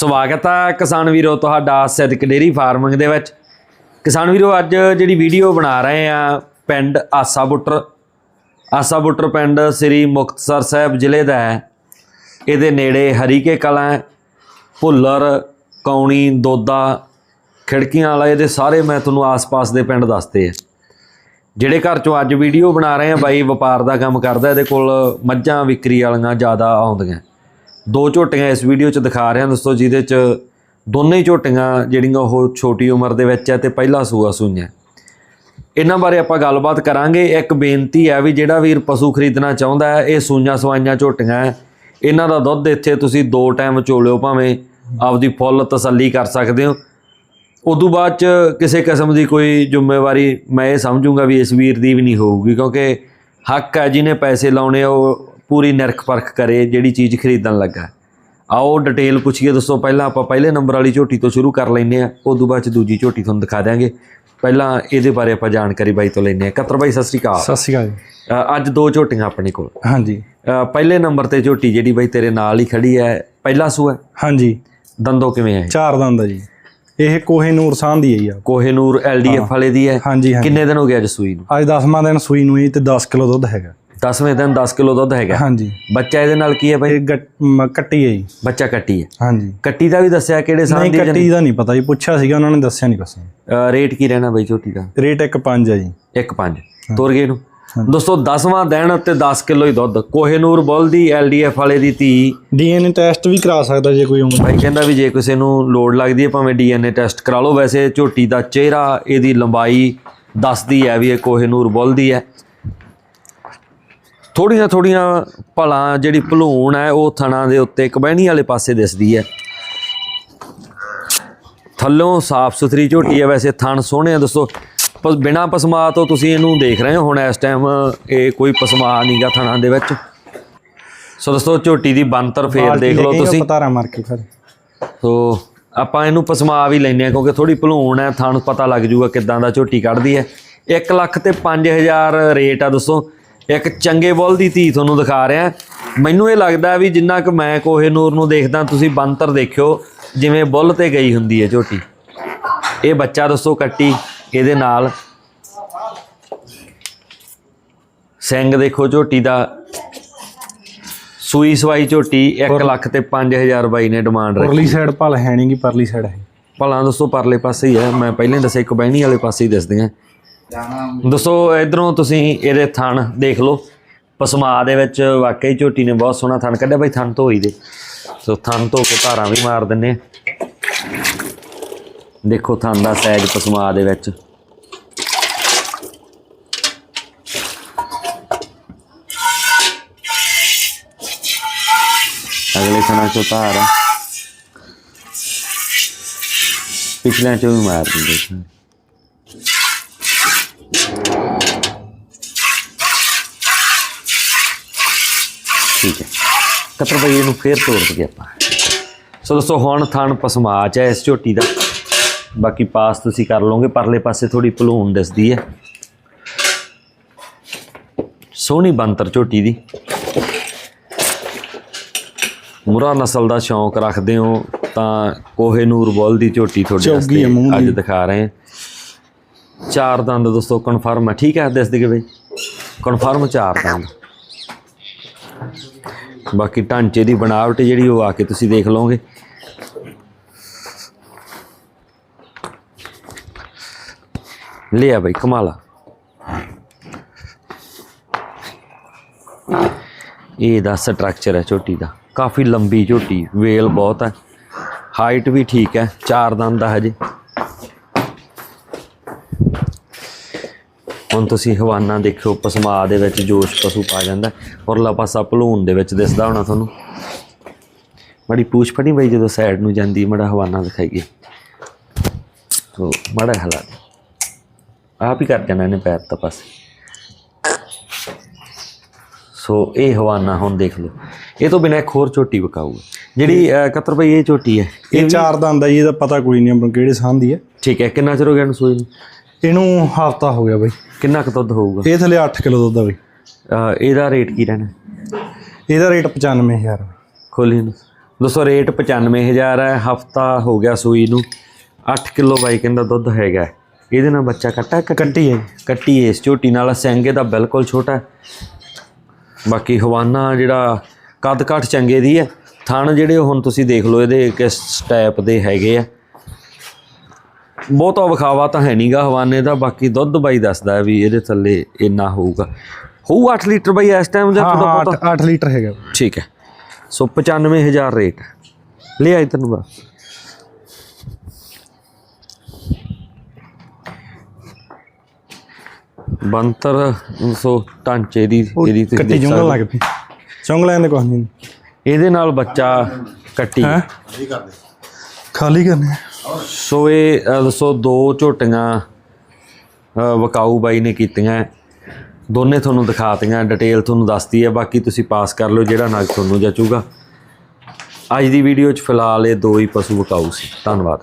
ਸਵਾਗਤ ਹੈ ਕਿਸਾਨ ਵੀਰੋ ਤੁਹਾਡਾ ਸਿੱਧਕ ਡੇਰੀ ਫਾਰਮਿੰਗ ਦੇ ਵਿੱਚ। ਕਿਸਾਨ ਵੀਰੋ, ਅੱਜ ਜਿਹੜੀ ਵੀਡੀਓ ਬਣਾ ਰਹੇ ਆ ਪਿੰਡ ਆਸਾ ਬੁੱਟਰ। ਆਸਾ ਬੁੱਟਰ ਪਿੰਡ ਸ੍ਰੀ ਮੁਕਤਸਰ ਸਾਹਿਬ ਜ਼ਿਲ੍ਹੇ ਦਾ ਹੈ। ਇਹਦੇ ਨੇੜੇ ਹਰੀਕੇ ਕਲਾਂ ਭੁੱਲਰ, ਕੌਣੀ, ਦੋਦਾ, ਖਿੜਕੀਆਂ ਵਾਲਾ, ਇਹਦੇ ਸਾਰੇ ਮੈਂ ਤੁਹਾਨੂੰ ਆਸ-ਪਾਸ ਦੇ ਪਿੰਡ ਦੱਸਦੇ ਆ। ਜਿਹੜੇ ਘਰ ਚੋਂ ਅੱਜ ਵੀਡੀਓ ਬਣਾ ਰਹੇ ਆ, ਬਾਈ ਵਪਾਰ ਦਾ ਕੰਮ ਕਰਦਾ, ਇਹਦੇ ਕੋਲ ਮੱਝਾਂ ਵਿਕਰੀ ਵਾਲੀਆਂ ਜ਼ਿਆਦਾ ਆਉਂਦੀਆਂ। ਦੋ ਝੋਟੀਆਂ ਇਸ ਵੀਡੀਓ 'ਚ ਦਿਖਾ ਰਿਹਾ ਦੋਸਤੋ ਜਿਹਦੇ 'ਚ ਦੋਨੇ ਹੀ ਝੋਟੀਆਂ ਜਿਹੜੀਆਂ ਉਹ ਛੋਟੀ ਉਮਰ ਦੇ ਵਿੱਚ ਹੈ ਤੇ ਪਹਿਲਾ ਸੂਆ ਸੂਈਆਂ। ਇਹਨਾਂ ਬਾਰੇ ਆਪਾਂ ਗੱਲਬਾਤ ਕਰਾਂਗੇ। ਇੱਕ ਬੇਨਤੀ ਹੈ ਵੀ ਜਿਹੜਾ ਵੀਰ ਪਸ਼ੂ ਖਰੀਦਣਾ ਚਾਹੁੰਦਾ ਹੈ, ਇਹ ਸੂਈਆਂ ਸਵਾਈਆਂ ਝੋਟੀਆਂ ਹੈ। ਇਹਨਾਂ ਦਾ ਦੁੱਧ ਇੱਥੇ ਤੁਸੀਂ ਦੋ ਟਾਈਮ ਚੋਲਿਓ ਭਾਵੇਂ ਆਪਦੀ ਫੁੱਲ ਤਸੱਲੀ ਕਰ ਸਕਦੇ ਹੋ। ਉਦੋਂ ਬਾਅਦ ਚ ਕਿਸੇ ਕਿਸਮ ਦੀ ਕੋਈ ਜ਼ਿੰਮੇਵਾਰੀ ਮੈਂ ਇਹ ਸਮਝੂੰਗਾ ਵੀ ਇਸ ਵੀਰ ਦੀ ਵੀ ਨਹੀਂ ਹੋਊਗੀ, ਕਿਉਂਕਿ ਹੱਕ ਹੈ ਜਿਹਨੇ ਪੈਸੇ ਲਾਉਣੇ ਉਹ ਪੂਰੀ ਨਿਰਖ ਪਰਖ ਕਰੇ ਜਿਹੜੀ ਚੀਜ਼ ਖਰੀਦਣ ਲੱਗਾ। ਆਓ ਡਿਟੇਲ ਪੁੱਛੀਏ ਦੋਸਤੋ ਪਹਿਲਾਂ ਆਪਾਂ ਪਹਿਲੇ ਨੰਬਰ ਵਾਲੀ ਝੋਟੀ ਤੋਂ ਸ਼ੁਰੂ ਕਰ ਲੈਂਦੇ ਆ ਉਦੋਂ ਬਾਅਦ ਚ ਦੂਜੀ ਝੋਟੀ ਤੁਹਾਨੂੰ ਦਿਖਾ ਦਿਆਂਗੇ। ਪਹਿਲਾਂ ਇਹਦੇ ਬਾਰੇ ਆਪਾਂ ਜਾਣਕਾਰੀ ਬਾਈ ਤੋਂ ਲੈਂਦੇ ਆ ਕਤਰ ਬਾਈ ਸਤਿ ਸ੍ਰੀ ਅਕਾਲ। ਸਤਿ ਸ਼੍ਰੀ ਅਕਾਲ ਜੀ। ਅੱਜ ਦੋ ਝੋਟੀਆਂ ਆਪਣੇ ਕੋਲ। ਹਾਂਜੀ। ਪਹਿਲੇ ਨੰਬਰ ਤੇ ਝੋਟੀ ਜਿਹੜੀ ਬਾਈ ਤੇਰੇ ਨਾਲ ਹੀ ਖੜੀ ਹੈ ਪਹਿਲਾ ਸੂਆ ਹੈ? ਹਾਂਜੀ। ਦੰਦੋ ਕਿਵੇਂ ਹੈ? ਚਾਰ ਦੰਦ ਆ ਜੀ। ਇਹ ਕੋਹੇ ਨੂਰ ਸਾਹ ਦੀ ਹੈ ਜੀ। ਕੋਹੇਨੂਰ ਐਲਡੀਐਫ ਵਾਲੇ ਦੀ ਹੈ। ਕਿੰਨੇ ਦਿਨ ਹੋ ਗਏ ਅੱਜ ਸੂਈ ਨੂੰ? ਅੱਜ 10ਵਾਂ ਦਿਨ ਸੂਈ ਨੂੰ ਜੀ ਤੇ 10 ਕਿਲੋ ਦੁੱਧ ਹੈਗਾ। 10ਵੇਂ ਦਿਨ 10 ਕਿਲੋ ਦੁੱਧ ਹੈਗਾ। ਹਾਂਜੀ। ਬੱਚਾ ਇਹਦੇ ਨਾਲ ਕੀ ਹੈ ਬਾਈ? ਇਹ ਕੱਟੀ ਹੈ ਜੀ। ਬੱਚਾ ਕੱਟੀ ਹੈ। ਹਾਂਜੀ। ਕੱਟੀ ਦਾ ਵੀ ਦੱਸਿਆ ਕਿਹੜੇ ਸਾਲ ਨਹੀਂ ਦੀ ਕੱਟੀ ਦਾ ਨਹੀਂ ਪਤਾ ਜੀ ਪੁੱਛਿਆ ਸੀਗਾ ਉਹਨਾਂ ਨੇ ਦੱਸਿਆ ਨਹੀਂ ਕੁਛ। ਰੇਟ ਕੀ ਰਹਿਣਾ ਬਾਈ ਝੋਟੀ ਦਾ? ਰੇਟ 1.5 ਹੈ ਜੀ। 1.5 ਤੁਰ ਗਏ ਨੂੰ ਦੋਸਤੋ 10ਵਾਂ ਦਿਨ ਤੇ 10 ਕਿਲੋ ਹੀ ਦੁੱਧ। ਕੋਹੇਨੂਰ ਬੁੱਲ ਦੀ ਐਲਡੀਐਫ ਵਾਲੇ ਦੀ ਧੀ। ਡੀਐਨਏ ਟੈਸਟ ਵੀ ਕਰਾ ਸਕਦਾ ਜੇ ਕੋਈ ਉਮਰ। ਬਾਈ ਕਹਿੰਦਾ ਵੀ ਜੇ ਕਿਸੇ ਨੂੰ ਲੋੜ ਲੱਗਦੀ ਹੈ ਭਾਵੇਂ ਡੀਐਨਏ ਟੈਸਟ ਕਰਾ ਲਓ। ਵੈਸੇ ਝੋਟੀ ਦਾ ਚਿਹਰਾ ਇਹਦੀ ਲੰਬਾਈ ਦੱਸਦੀ ਹੈ ਵੀ ਇਹ ਕੋਹੇਨੂਰ ਬੁੱਲ ਦੀ ਹੈ। ਥੋੜੀਆਂ ਥੋੜੀਆਂ ਭਲਾਂ ਜਿਹੜੀ ਭਲੂਣ ਹੈ ਉਹ ਥਣਾ ਦੇ ਉੱਤੇ ਕਬਹਿਣੀ ਵਾਲੇ ਪਾਸੇ ਦਿਸਦੀ ਹੈ। ਥੱਲੋਂ ਸਾਫ਼ ਸੁਥਰੀ ਝੋਟੀ ਹੈ ਵੈਸੇ ਥਣ ਸੋਹਣੇ ਆ ਦੋਸਤੋ ਪਰ ਬਿਨਾ ਪਸਮਾ ਤੋਂ ਤੁਸੀਂ ਇਹਨੂੰ ਦੇਖ ਰਹੇ ਹੋ ਹੁਣ ਇਸ ਟਾਈਮ ਇਹ ਕੋਈ ਪਸਮਾ ਨਹੀਂਗਾ ਥਣਾ ਦੇ ਵਿੱਚ। ਸੋ ਦੋਸਤੋ ਝੋਟੀ ਦੀ ਬੰਤਰ ਫੇਰ ਦੇਖ ਲਓ ਤੁਸੀਂ। ਪਤਾਰਾ ਮਾਰ ਕੇ ਫਿਰ। ਸੋ ਆਪਾਂ ਇਹਨੂੰ ਪਸਮਾ ਵੀ ਲੈਨੇ ਆ ਕਿਉਂਕਿ ਥੋੜੀ ਭਲੂਣ ਹੈ ਤੁਹਾਨੂੰ ਪਤਾ ਲੱਗ ਜੂਗਾ ਕਿੱਦਾਂ ਦਾ ਝੋਟੀ ਕੱਢਦੀ ਹੈ। 1 ਲੱਖ ਤੇ 5000 ਰੇਟ ਆ ਦੋਸਤੋ ਇੱਕ ਚੰਗੇ ਬੁੱਲ ਦੀ ਧੀ ਤੁਹਾਨੂੰ ਦਿਖਾ ਰਿਹਾ। ਮੈਨੂੰ ਇਹ ਲੱਗਦਾ ਵੀ ਜਿੰਨਾ ਕੁ ਮੈਂ ਕੋਹੇਨੂਰ ਨੂੰ ਦੇਖਦਾ ਤੁਸੀਂ ਬੰਤਰ ਦੇਖਿਓ ਜਿਵੇਂ ਬੁੱਲ ਤੇ ਗਈ ਹੁੰਦੀ ਹੈ ਝੋਟੀ। ਇਹ ਬੱਚਾ ਦੋਸਤੋ ਕੱਟੀ ਇਹਦੇ ਨਾਲ। ਸਿੰਘ ਦੇਖੋ ਝੋਟੀ ਦਾ। ਸੂਈ ਸਵਾਈ ਝੋਟੀ 1 ਲੱਖ ਤੇ 5000 ਬਾਈ ਨੇ ਡਿਮਾਂਡ ਰੱਖੀ। ਪਰਲੀ ਸਾਈਡ ਭਲ ਹੈ ਨਹੀਂ ਗੀ ਪਰਲੀ ਸਾਈਡ ਹੈ। ਭਲਾ ਦੋਸਤੋ ਪਰਲੇ ਪਾਸੇ ਹੀ ਹੈ। ਮੈਂ ਪਹਿਲਾਂ ਦੱਸਿਆ ਇੱਕ ਬਹਿਣੀ ਵਾਲੇ ਪਾਸੇ ਹੀ ਦੱਸਦੇ ਆ। ਦੋਸਤੋ ਇਧਰੋਂ ਤੁਸੀਂ ਇਹਦੇ ਥਣ ਦੇਖ ਲਓ। ਪਸਮਾ ਦੇ ਵਿੱਚ ਵਾਕਈ ਝੋਟੀ ਨੇ ਬਹੁਤ ਸੋਹਣਾ ਥਣ ਕੱਢਿਆ। ਬਈ ਥਣ ਧੋਈ ਦੇ। ਸੋ ਥਣ ਧੋ ਕੇ ਧਾਰਾਂ ਵੀ ਮਾਰ ਦਿੰਨੇ ਦੇਖੋ ਥਣ ਦਾ ਸਾਈਜ਼ ਪਸਮਾ ਦੇ ਵਿੱਚ। ਅਗਲੇ ਥਣਾ ਚੋਂ ਧਾਰ ਆ। ਪਿਛਲੇ ਚੋਂ ਵੀ ਮਾਰ ਦਿੰਦੇ ਸੀ ਠੀਕ ਹੈ। ਕਤਰ ਬਈ ਇਹਨੂੰ ਫੇਰ ਤੋੜ ਦਈਏ ਆਪਾਂ। ਸੋ ਦੋਸਤੋ ਹੁਣ ਥਣ ਪਸਮਾਚ ਹੈ ਇਸ ਝੋਟੀ ਦਾ। ਬਾਕੀ ਪਾਸ ਤੁਸੀਂ ਕਰ ਲਓਗੇ ਪਰਲੇ ਪਾਸੇ ਥੋੜੀ ਭਲੂਣ ਦਿਸਦੀ ਹੈ। ਸੋਹਣੀ ਬੰਤਰ ਝੋਟੀ ਦੀ। ਮੁਰਾ ਨਸਲ ਦਾ ਸ਼ੌਂਕ ਰੱਖਦੇ ਹੋ ਤਾਂ ਕੋਹੇ ਨੂਰ ਬੋਲ ਦੀ ਝੋਟੀ ਤੁਹਾਡੇ ਵਾਸਤੇ ਅੱਜ ਦਿਖਾ ਰਹੇ ਹਾਂ। ਚਾਰ ਦੰਦ ਦੋਸਤੋ ਕਨਫਰਮ ਹੈ। ਠੀਕ ਹੈ ਦੱਸ ਦੇ ਬਈ? ਕਨਫਰਮ ਚਾਰ ਦੰਦ। ਬਾਕੀ ਢਾਂਚੇ ਦੀ ਬਣਾਵਟ ਜਿਹੜੀ ਉਹ ਆ ਕੇ ਤੁਸੀਂ ਦੇਖ ਲਓਗੇ। ਲਿਆ ਬਈ ਕਮਾਲਾ ਇਹ ਦਾ ਸਟਰਕਚਰ ਹੈ ਝੋਟੀ ਦਾ। ਕਾਫੀ ਲੰਬੀ ਝੋਟੀ, ਵੇਲ ਬਹੁਤ ਹੈ। ਹਾਈਟ ਵੀ ਠੀਕ ਹੈ, ਚਾਰ ਦੰਦ ਦਾ ਹਜੇ। ਹੁਣ ਤੁਸੀਂ ਹਵਾਨਾ ਦੇਖਿਓ ਪਸਮਾ ਦੇ ਵਿੱਚ ਜੋਸ਼ ਪਸ਼ੂ ਪਾ ਜਾਂਦਾ ਔਰਲਾ ਪਾਸਾ ਭਲੂਣ ਦੇ ਵਿੱਚ ਦਿਸਦਾ ਹੋਣਾ ਤੁਹਾਨੂੰ। ਬੜੀ ਪੂਛ ਫੜੀ ਬਈ ਜਦੋਂ ਸਾਈਡ ਨੂੰ ਜਾਂਦੀ ਮੜਾ ਹਵਾਨਾ ਦਿਖਾਈਏ। ਤੋ ਮੜਾ ਹਲਾ। ਆਪ ਹੀ ਕਰ ਜਾਣਾ ਇਹਨੇ ਪੈਰ ਤਾਂ ਪਾਸੇ। ਸੋ ਇਹ ਹਵਾਨਾ ਹੁਣ ਦੇਖ ਲਓ। ਇਹ ਤੋਂ ਬਿਨਾਂ ਇੱਕ ਹੋਰ ਝੋਟੀ ਵਿਕਾਊਗਾ। ਜਿਹੜੀ ਕਤਰ ਭਾਈ ਇਹ ਝੋਟੀ ਹੈ। ਇਹ ਚਾਰ ਦੰਦ ਜੀ ਇਹਦਾ ਪਤਾ ਕੋਈ ਨਹੀਂ ਆਪਾਂ ਨੂੰ ਕਿਹੜੇ ਸਾਹ ਦੀ ਹੈ ਠੀਕ ਹੈ ਕਿੰਨਾ ਚਿਰ ਹੋ ਗਿਆ ਇਹਨੂੰ ਸੂਈ ਨੂੰ? ਇਹਨੂੰ ਹਫਤਾ ਹੋ ਗਿਆ ਬਈ। ਕਿੰਨਾ ਕੁ ਦੁੱਧ ਹੋਊਗਾ? ਇਹ ਥਲੇ 8 ਕਿਲੋ ਦੁੱਧ ਆ ਬਈ। ਅਹ, ਇਹਦਾ ਰੇਟ ਕੀ ਰਹਿਣਾ? ਇਹਦਾ ਰੇਟ 95000 ਖੋਲੀ ਨੂੰ ਦੋਸਤੋ ਰੇਟ 95000 ਹੈ ਹਫਤਾ ਹੋ ਗਿਆ ਸੂਈ ਨੂੰ। 8 ਕਿਲੋ ਬਾਈ ਕਹਿੰਦਾ ਦੁੱਧ ਹੈਗਾ ਹੈ। ਇਹਦੇ ਨਾਲ ਬੱਚਾ ਕੱਟਾ ਹੈ ਕਿ ਕੱਟੀ ਹੈ ਜੀ। ਕੱਟੀ ਇਸ ਝੋਟੀ ਨਾਲ। ਸਿੰਗੇ ਦਾ ਬਿਲਕੁਲ ਛੋਟਾ ਹੈ। ਬਾਕੀ ਹਵਾਨਾ ਜਿਹੜਾ ਕੱਦ ਕਾਠ ਚੰਗੇ ਦੀ ਹੈ। ਥਣ ਜਿਹੜੇ ਹੁਣ ਤੁਸੀਂ ਦੇਖ ਲਓ ਇਹਦੇ ਕਿਸ ਟਾਈਪ ਦੇ ਹੈਗੇ ਆ। ਬਹੁਤਾ ਵਿਖਾਵਾ ਤਾਂ ਹੈ ਨਹੀਂਗਾ ਹਵਾਨੇ ਦਾ ਬਾਕੀ ਦੁੱਧ ਬਾਈ ਦੱਸਦਾ ਹੈ ਵੀ ਇਹਦੇ ਥੱਲੇ ਇੰਨਾ ਹੋਊਗਾ। ਹੋਊ 8 ਲੀਟਰ ਬਾਈ ਇਸ ਟਾਈਮ ਜਾਂ ਹਾਂ ਥੋੜਾ ਹਾਂ ਬਹੁਤਾ? 8 ਲੀਟਰ ਹੈਗਾ। ਠੀਕ ਹੈ। So 95000 rate. ਲੈ ਆਈ ਤੈਨੂੰ ਬਾ ਬੰਤਰ ਸੋ ਢਾਂਚੇ ਦੀ ਇਹਦੀ ਤੁਸੀਂ ਕੱਟੀ ਜੁੰਗਲ ਸਕਦੇ ਹੋ। ਲੱਗ ਪਈ ਚੁੰਗਲਾਂ ਦੇ ਕੁਛ ਨਹੀਂ ਇਹਦੇ ਨਾਲ ਬੱਚਾ ਕੱਟੀ। ਖਾਲੀ ਕਰਨੇ ਸੋ ਇਹ ਅ, ਦੱਸੋ ਦੋ ਝੋਟੀਆਂ ਵਕਾਊ ਬਾਈ ਨੇ ਕੀਤੀਆਂ। ਦੋਨੇ ਤੁਹਾਨੂੰ ਦਿਖਾਤੀਆਂ ਡਿਟੇਲ ਤੁਹਾਨੂੰ ਦੱਸਦੀ ਹੈ। ਬਾਕੀ ਤੁਸੀਂ ਪਾਸ ਕਰ ਲਓ ਜਿਹੜਾ ਨਗ ਤੁਹਾਨੂੰ ਜਚੂਗਾ। ਅੱਜ ਦੀ ਵੀਡੀਓ 'ਚ ਫਿਲਹਾਲ ਇਹ ਦੋ ਹੀ ਪਸ਼ੂ ਵਕਾਊ ਸੀ। ਧੰਨਵਾਦ।